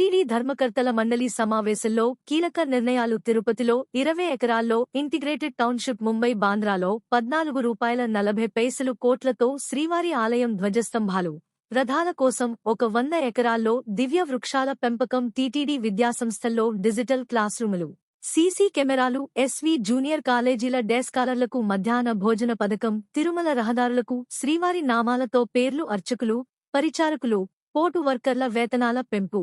TTD ధర్మకర్తల మండలి సమావేశంలో కీలక నిర్ణయాలు తిరుపతిలో ఇరవై ఎకరాల్లో ఇంటిగ్రేటెడ్ టౌన్షిప్ ముంబై బాంద్రాలో పద్నాలుగు రూపాయల నలభై పైసలు కోట్లతో శ్రీవారి ఆలయం ధ్వజస్తంభాలు. రథాల కోసం ఒక వంద ఎకరాల్లో దివ్య వృక్షాల పెంపకం టీటీడీ విద్యాసంస్థల్లో డిజిటల్ క్లాస్ రూములు సీసీ కెమెరాలు ఎస్వీ జూనియర్ కాలేజీల డెస్కాలర్లకు మధ్యాహ్న భోజన పథకం తిరుమల రహదారులకు శ్రీవారి నామాలతో పేర్లు అర్చకులు పరిచారకులు పోటు వర్కర్ల వేతనాల పెంపు.